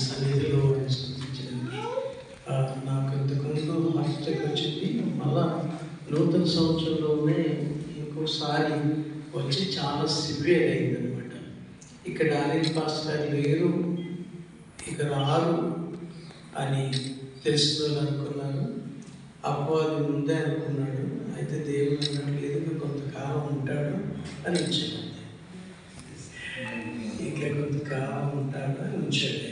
సన్నిధిలో ఆయన స్థుతించడానికి నాకు ఇంతకుముందు హార్ట్ అటాక్ వచ్చింది మళ్ళా నూతన సంవత్సరంలోనే ఇంకోసారి వచ్చి చాలా సివియర్ అయిందనమాట ఇక్కడ అనిల్ పాస్టర్ లేరు. ఇక రారు అని తెలిసిన అనుకున్నాను అపవాది ఉందే అనుకున్నాడు. అయితే దేవుడు అన్నాడు లేదు కొంతకాలం ఉంటాడు అని వచ్చాను ఇంకా కొంతకాలం ఉంటాడు అని ఉంచాడు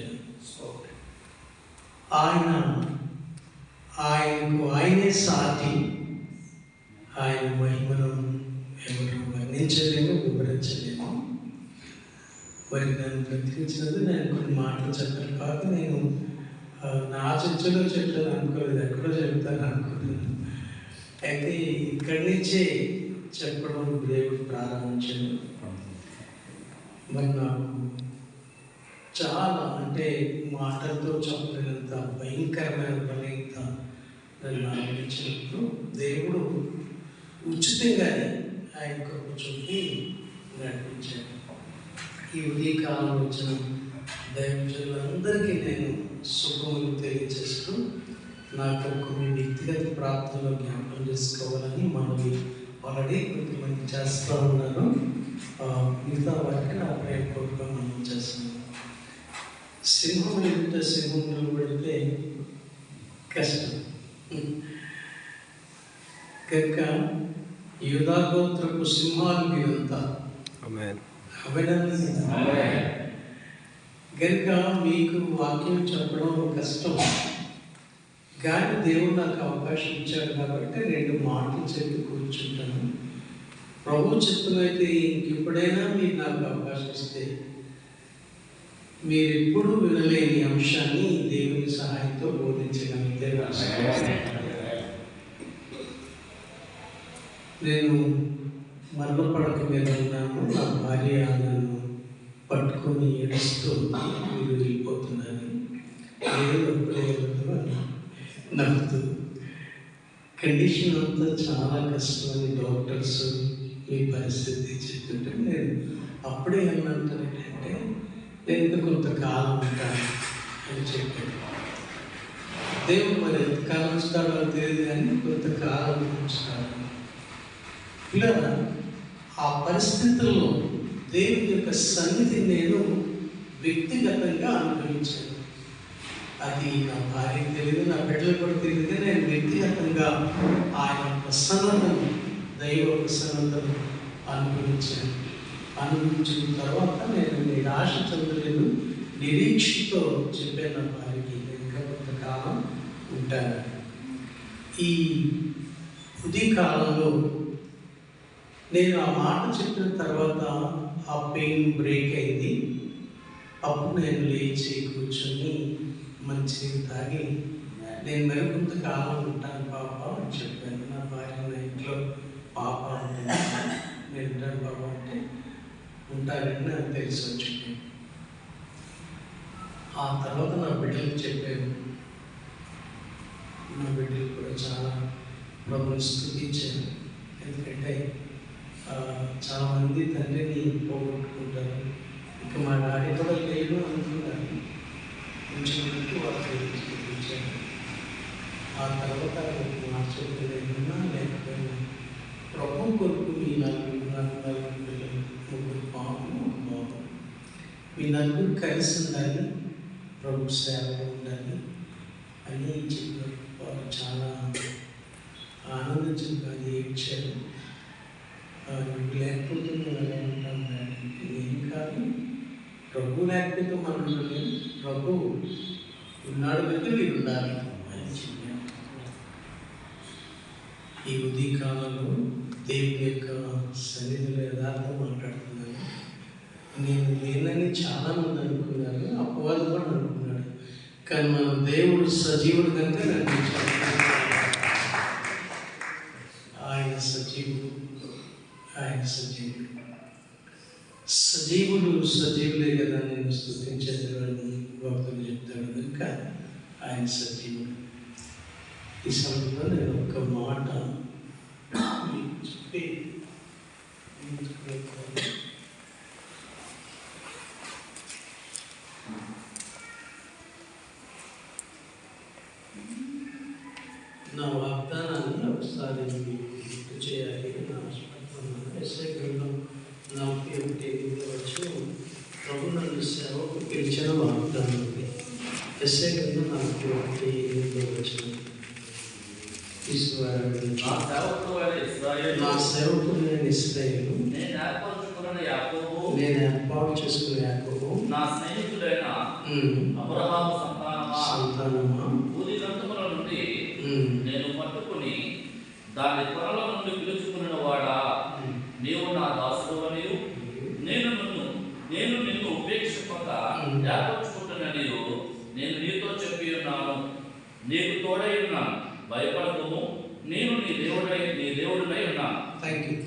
ఆయన ఆయన ఆయనకు ఆయనే సాటి ఆయన మహిమను ఎవరు వర్ణించలేము వివరించలేము మరి నన్ను నేను కొన్ని మాటలు చెప్పాను. కాక నేను నా చర్చలో చెప్పాను అనుకోలేదు. ఎక్కడో చెప్తాను అనుకున్నాను. అయితే ఇక్కడి నుంచే చెప్పడం దేవుడు ప్రారంభించాను మరి నాకు చాలా అంటే మాటలతో చెప్పలేనంత భయంకరమైన బలహీనత నన్ను ఆలోచించినప్పుడు దేవుడు ఉచితంగానే ఆయన కృప చూపి నడిపించాడు. ఈ ఉదయకాలం వచ్చిన దైవజనులందరికీ నేను శుభములు తెలియజేస్తూ నాకు కొన్ని వ్యక్తిగత ప్రార్థనలో జ్ఞాపకం చేసుకోవాలని మనవి ఆల్రెడీ కొంతమంది చేస్తూ ఉన్నారు. మిగతా వారికి నా ప్రేమపూర్వకంగా మనం చేస్తున్నాను సింహం ఎంత సింహం నిలబడితే కష్టం. కనుక యూధాగోత్రపు సింహాలు మీరంతా Amen. అభినందన కనుక మీకు వాక్యం చెప్పడం కష్టం. కానీ దేవుడు నాకు అవకాశం ఇచ్చాడు కాబట్టి రెండు మాటలు చెప్పి కూర్చుంటాను. ప్రభు చెప్తున్నైతే ఇంకెప్పుడైనా మీరు నాకు అవకాశం ఇస్తే మీరు ఎప్పుడు వినలేని అంశాన్ని దేవుని సహాయంతో బోధించగలిగితే నేను మరణ పడక మీద ఉన్నాను నా భార్య నన్ను పట్టుకొని ఏడుస్తూ మీరు వెళ్ళిపోతున్నారు నేను ఎప్పుడే నవ్వుతూ. కండిషన్ అంతా చాలా కష్టమని డాక్టర్స్ మీ పరిస్థితి చెప్తుంటే నేను అప్పుడే ఏమంటాను ఏంటంటే నేను కొంతకాలం ఉంటాను అని చెప్పాను. దేవుడు మరి ఎంతకాలం ఉంచుతాడో తెలియదు కానీ కొంతకాలం ఉంచుతాడు ఇలా ఆ పరిస్థితుల్లో దేవుని యొక్క సన్నిధి నేను వ్యక్తిగతంగా అనుభవించాను అది నా భార్యకి తెలియదు నా బిడ్డలు కూడా తెలియదు నేను వ్యక్తిగతంగా ఆయన ప్రసన్నతను దైవ ప్రసన్నతను అనుభవించాను అనుభవించిన తర్వాత నేను నిరాశ చెందలేదు నిరీక్షతో చెప్పాను నా భార్యకి ఇంకా కొంతకాలం ఉంటాను. ఈ ఉదయ కాలంలో నేను ఆ మాట చెప్పిన తర్వాత ఆ పెయిన్ బ్రేక్ అయింది. అప్పుడు నేను లేచి కూర్చొని మంచి తాగి నేను మరి కొంతకాలం ఉంటాను పాప అని చెప్పాను. నా భార్య నా ఇంట్లో పాప ఉంటుంది. నేను ఉంటాను పాప అంటే? ఉంటానని నాకు తెలిసి వచ్చింది. ఆ తర్వాత నా బిడ్డలకు చెప్పాను. నా బిడ్డలు కూడా చాలా ప్రభుత్వం స్థుతించాను ఎందుకంటే చాలామంది తండ్రిని పోగొట్టుకుంటారు. ఇక మా డాడీ కూడా లేడు అనుకున్నారు. కొంచెం వరకు వాళ్ళు చూపించారు. ఆ తర్వాత మా లేకపోయినా ప్రభు కొరకు మీ నలుగురు నలుగురు పిల్లలు ముగ్గురు పాపం ఒక బాబు మీ నలుగురు కలిసి ఉండాలి. ప్రభు సేవలో ఉండాలి. అని చెప్పిన వాళ్ళు చాలా ఆనందించిన అది ఏడ్చారు ఆ, లేకపోతే మేము ఎలా ఉంటాం ఏం కాదు. ప్రభు లేకపోతే మనం ఉండలేము ప్రభు ఉన్నాడు కనుక మీరు ఉండాలి. అని ఈ ఉదయ కాలంలో దేవుని యొక్క సన్నిధిలో యథార్థం మాట్లాడుతున్నాను నేను లేనని చాలా మంది అనుకున్నారు. అపవాదు కూడా అనుకున్నాడు కానీ మన దేవుడు సజీవుడు కనుక నడిపించాడు ఆయన సజీవుడు. సజీవుడు. సజీవులు సజీవులే కదా నేను స్థుతించేవాడిని భక్తులు చెప్తాడు కనుక ఆయన సజీవుడు. ఈ సమయంలో నేను ఒక మాట మీకు చెప్పి ముగించుకుంటాను. నా వాగ్దానాన్ని ఒకసారి మీకు గుర్తు చేయాలి అని ఆశపడుతున్నాను ఎస్ఐ గ్రంథం నలభై ఒకటి ఎనిమిది వచ్చి ప్రభు నన్ను సేవకు పిలిచిన వాగ్దానం ఉంది ఎస్ఐ గ్రంథం నలభై ఒకటి ఎనిమిది వచ్చిన తీసుకురావడం నా సేవకుడు నేను ఇస్రాయేలు నేను ఏర్పాటు చేసుకునే యాకోబు నా స్నేహితుడైన అబ్రహాము సంతానమా? సంతానమా? భూది గ్రంథముల నుండి నేను పట్టుకుని దాని త్వరల నుండి పిలుచుకున్న వాడా? నీవు నా దాసుడవనియు. నేను నిన్ను నేను నిన్ను ఉపేక్షింపక ఏర్పరచుకుంటున్న నీవు. నేను నీతో చెప్పి ఉన్నాను. నీకు తోడై ఉన్నాను. భయపడకము. నేను నీ దేవుడై నీ దేవుడినై ఉన్నాను. థ్యాంక్ యూ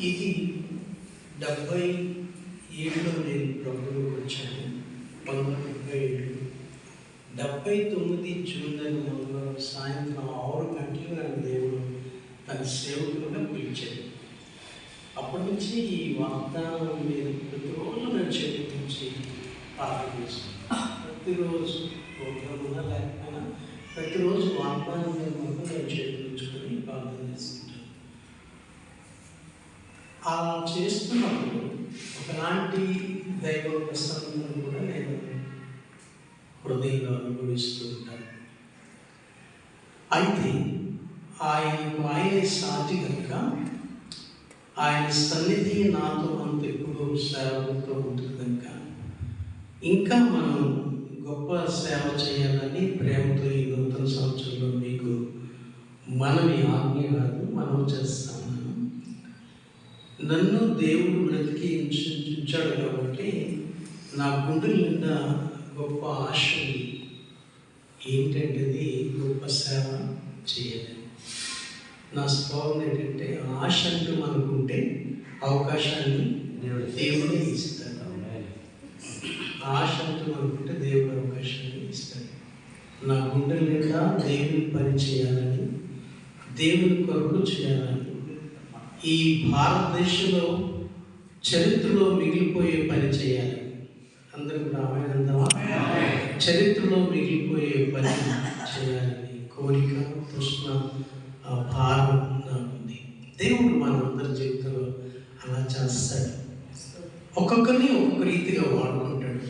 ఇది డెబ్బై ఏడులో నేను ప్రభువుకి వచ్చాను పంతొమ్మిది డెబ్బై ఏడు. డెబ్బై తొమ్మిది జూన్ నెలలో సాయంత్రం ఆరు గంటలు నన్ను దేవుడు తన సేవకులుగా పిలిచాడు. అప్పటి నుంచి ఈ వాగ్దానం మీద ప్రతిరోజు నేను చేపించి ప్రార్థన చేస్తాను. ప్రతిరోజు ప్రోగ్రామ్ లేకపోయినా ప్రతిరోజు వాగ్దానం మీద నేను చేపించుకొని ప్రార్థన చేస్తుంటాను అలా చేస్తున్నప్పుడు ఒకలాంటి దైవ ప్రసన్నం కూడా నేను హృదయంలో అనుభవిస్తూ ఉంటాను. అయితే ఆయనకు ఆయనే సాటి కనుక ఆయన సన్నిధి నాతో అంత ఎప్పుడు సేవతో ఉంటుంది కనుక ఇంకా మనం గొప్ప సేవ చేయాలని ప్రేమతో ఈ నూతన సంవత్సరంలో మీకు మనవి ఆజ్ఞ కాదు మనం చేస్తాం నన్ను దేవుడు బ్రతికి ఉంచు- ఉంచాడు కాబట్టి నా గుండె నిండా గొప్ప ఆశ ఏంటంటే అది గొప్ప సేవ చేయాలి. నా స్వభావం ఏంటంటే ఆశ అంటూ మనకుంటే అవకాశాన్ని దేవుడే ఇస్తాడు ఆశ అంటూ అనుకుంటే దేవుడు అవకాశాన్ని ఇస్తాడు నా గుండె నిండా దేవుని పని చేయాలని దేవుని కొరకు చేయాలని ఈ భారతదేశంలో చరిత్రలో మిగిలిపోయే పని చేయాలి. అందరూ రామాయణందమా చరిత్రలో మిగిలిపోయే పని చేయాలని కోరిక తృష్ణ భారం ఉంది. దేవుడు మనందరి జీవితంలో అలా చేస్తాడు. ఒక్కొక్కరిని ఒక్కొక్క రీతిగా వాడుకుంటాడు.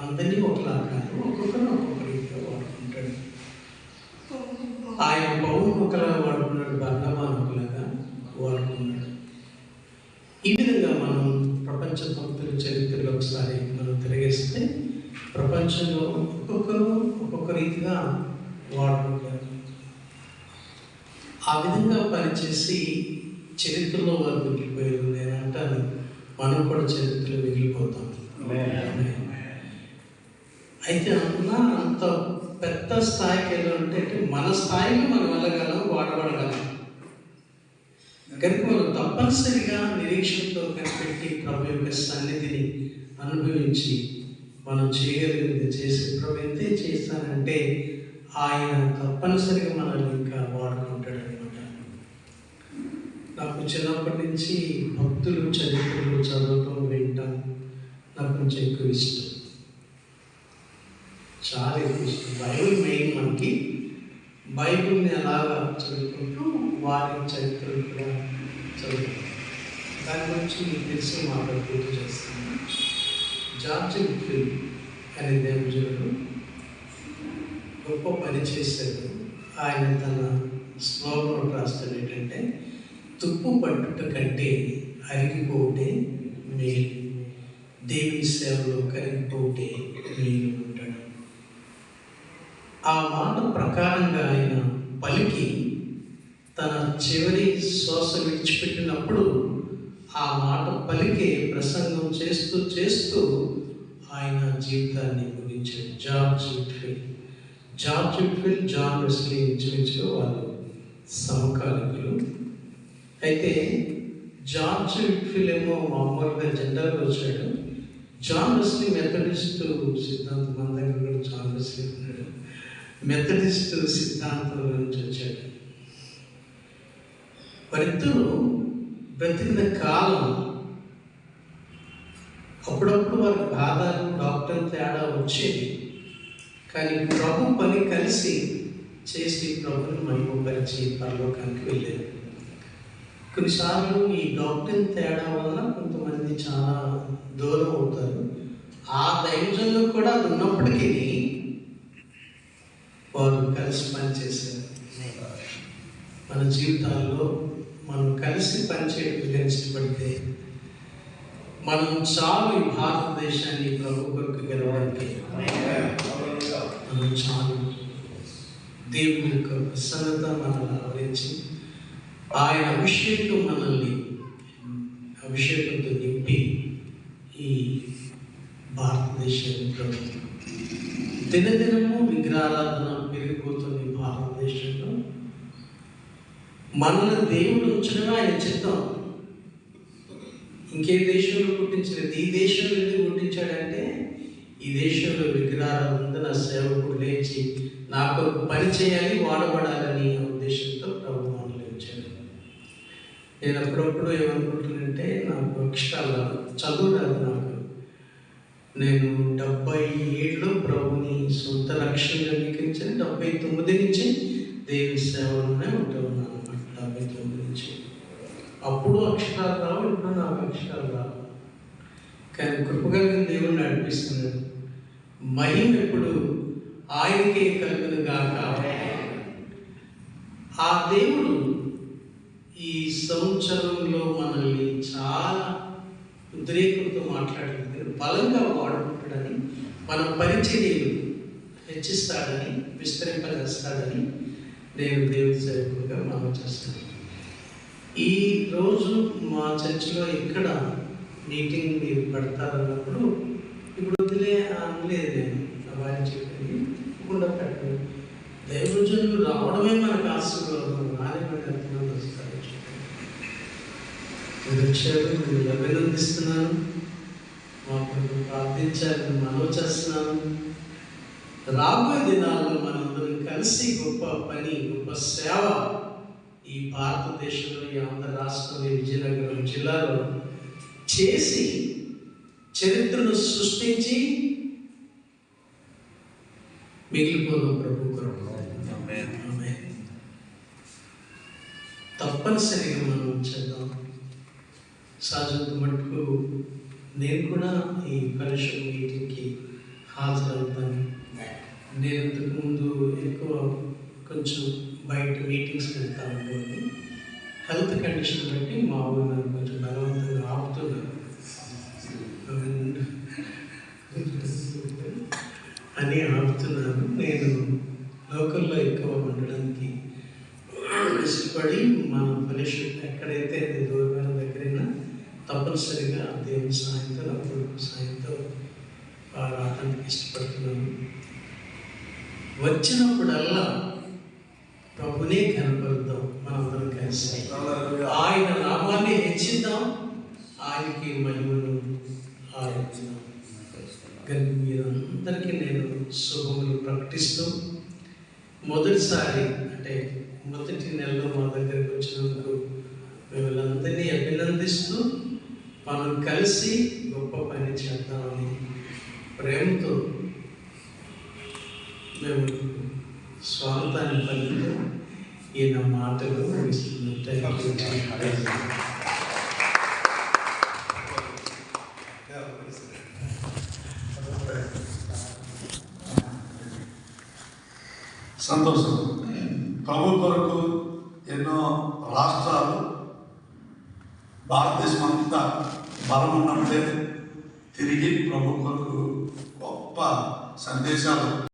అందరినీ ఒకలా కాదు ఒక్కొక్కరిని ఒక్కొక్క రీతిగా వాడుకుంటాడు ఆయన పౌరులు ఒకలా వాడుకున్నాడు బర్ణమాన్ ఒకలాగా వాడుకున్నాడు. ఈ విధంగా మనం ప్రపంచ భక్తుల చరిత్రలో ఒకసారి మనం తిరిగేస్తే ప్రపంచంలో ఒక్కొక్కరు ఒక్కొక్క రీతిగా వాడుకుంటారు. ఆ విధంగా పనిచేసి చరిత్రలో వారు మిగిలిపోయారు నేను అంటాను. మనం కూడా చరిత్రలో మిగిలిపోతాం. అయితే అంటున్నా అంత పెద్ద స్థాయికి వెళ్ళాలంటే అంటే మన స్థాయికి మనం వెళ్ళగలం వాడబడగలం కనుక మనం తప్పనిసరిగా నిరీక్షణతో కనిపెట్టి ప్రభు యొక్క సన్నిధిని అనుభవించి మనం చేయగలిగింది చేసి ప్రభు ఎంతే చేస్తానంటే ఆయన తప్పనిసరిగా మనల్ని ఇంకా వాడుకుంటాడు అనమాట నాకు చిన్నప్పటి నుంచి భక్తులు చరిత్రలు చదవటం వినటం నాకు కొంచెం ఎక్కువ ఇష్టం. చాలా ఎక్కువ బైబిల్ మెయిన్ మనకి బైబిల్ని ఎలాగా చదువుకుంటూ వారి చరిత్రను కూడా చదువుకుంటాం. దాని గురించి మీకు తెలిసి మాట గుర్తు చేస్తాను. జార్జ్ ఫిల్ అనే దేవజనుడు గొప్ప పని చేశాడు. ఆయన తన స్లోగన్ రాస్తాడు ఏంటంటే తుప్పు పట్టుట కంటే అరిగిపోతే మేలు. దేవి సేవలో కరిగిపోతే మేలు. ఆ మాట ప్రకారంగా ఆయన పలికి తన చివరి శ్వాస విడిచిపెట్టినప్పుడు ఆ మాట పలికే ప్రసంగం చేస్తూ చేస్తూ ఆయన జీవితాన్ని ముగించాడు. George Whitefield George Whitefield John Wesley ఇంచుమించుగా వాళ్ళు సమకాలికులు. అయితే జార్జ్ విట్ఫిల్ ఏమో మామూలుగా జెండర్గా వచ్చాడు. జాన్ వెస్లీ మెథడిస్ట్ సిద్ధాంతం మన దగ్గర కూడా జాన్ వెస్లీ ఉన్నాడు. మెథడిస్ట్ సిద్ధాంతం నుంచి వచ్చాడు. వారిద్దరూ బ్రతికిన కాలం అప్పుడప్పుడు వారికి బాధ డాక్టర్ తేడా వచ్చేది కానీ ప్రభు పని కలిసి చేసి ప్రభుని మహిమపరిచి పరలోకానికి వెళ్ళారు. కొన్నిసార్లు ఈ డాక్టర్ తేడా వల్ల కొంతమంది చాలా దూరం అవుతారు. ఆ దైవజంలో కూడా అది ఉన్నప్పటికీ వారు కలిసి పనిచేశారు. మన జీవితాల్లో మనం కలిసి పనిచేయడం ఇష్టపడితే మనం చాలు ఈ భారతదేశాన్ని ప్రభు కొరకు గెలవడానికి మనం చాలు దేవుని యొక్క ప్రసన్నత మనల్ని ఆవరించి ఆయన అభిషేకం మనల్ని అభిషేకంతో నింపి ఈ భారతదేశంలో దినదినము విగ్రహారాధన పెరిగిపోతుంది భారతదేశంలో మనల్ని దేవుడు ఉంచడమే ఆయన చిత్తం. ఇంకే దేశంలో పుట్టించలేదు ఈ దేశంలో ఎందుకు పుట్టించాడంటే ఈ దేశంలో విగ్రహాలందరూ నా సేవకుడు లేచి నా కొరకు పని చేయాలి వాడబడాలని ఉద్దేశంతో ప్రభు మనల్ని నేను అప్పుడప్పుడు ఏమనుకుంటున్నానంటే నాకు ఇష్టాలు చదువు నాకు. నేను డెబ్బై ఏడులో ప్రభుని సొంత లక్ష్యంగా అంగీకరించాను. డెబ్బై తొమ్మిది నుంచి దేవి సేవలోనే ఉంటూ ఉన్నాను అనమాట డెబ్బై తొమ్మిది నుంచి. అప్పుడు అక్షరాలు రావు ఇప్పుడు నాకు అక్షరాలు రావు. కానీ కృపగలిగిన దేవుడు నడిపిస్తున్నాడు మహిమ ఎప్పుడు ఆయనకే కలుగును కాక ఆ దేవుడు ఈ సంవత్సరంలో మనల్ని చాలా ఉద్రేకంతో మాట్లాడుతుంది బలంగా వాడుకుంటాడని మన పరిచర్యలు హెచ్చిస్తాడని విస్తరింపజేస్తాడని నేను దేవుని సేవకులుగా మనం చేస్తాను ఈ రోజు మా చర్చిలో ఇక్కడ మీటింగ్ మీరు పెడతారన్నప్పుడు ఇప్పుడు వదిలే అనలేదు నేను. వారిని భార్య చెప్పింది తప్పకుండా పెట్టండి. దైవజనులు రావడమే మనకు ఆశీర్వాదం రాని మనకు ఎంతమంది వస్తారు చెప్పండి. మీరు వచ్చారు అభినందిస్తున్నాను కొరకు ప్రార్థించాలని మనవి చేస్తున్నాను రాబోయే దినాల్లో మనందరం కలిసి గొప్ప పని గొప్ప సేవ ఈ భారతదేశంలో ఈ ఆంధ్ర రాష్ట్రంలో ఈ విజయనగరం జిల్లాలో చేసి చరిత్రను సృష్టించి మిగిలిపోదాం ప్రభు కొరకు ఆమేన్. తప్పనిసరిగా మనం చేద్దాం. సహజంగా మటుకు నేను కూడా ఈ పరిశ్రమ మీటింగ్కి హాజరవుతాను. నేను ఇంతకుముందు ఎక్కువ కొంచెం బయట మీటింగ్స్ వెళ్తా ఉండేవాడిని హెల్త్ కండిషన్ బట్టి మా ఊరు నన్ను కొంచెం బలవంతంగా ఆపుతున్నారు. అని ఆపుతున్నాను నేను లోకల్లో ఎక్కువ ఉండడానికి ఇష్టపడి మన పరిషత్ ఎక్కడైతే దూరమైన దగ్గరైనా తప్పనిసరిగా దేవుని సాయంతో నా కొడుకు సాయంతో రావడానికి ఇష్టపడుతున్నాను. వచ్చినప్పుడల్లా ప్రభునే కనపరుద్దాం మనందరం కలిసి. ఆయన నామాన్ని హెచ్చిద్దాం ఆయనకి మహిమను ఆరాధిద్దాం కనుక మీరందరికీ నేను శుభములు ప్రకటిస్తూ మొదటిసారి అంటే మొదటి నెలలో మా దగ్గరికి వచ్చినందుకు మిమ్మల్ని అందరినీ అభినందిస్తూ మనం కలిసి గొప్ప పని చేద్దామని ప్రేమతో మేము స్వాగతాన్ని పలుకుతూ ఈయన మాటలు ముగిస్తున్నాం సంతోషం. సందేశాలు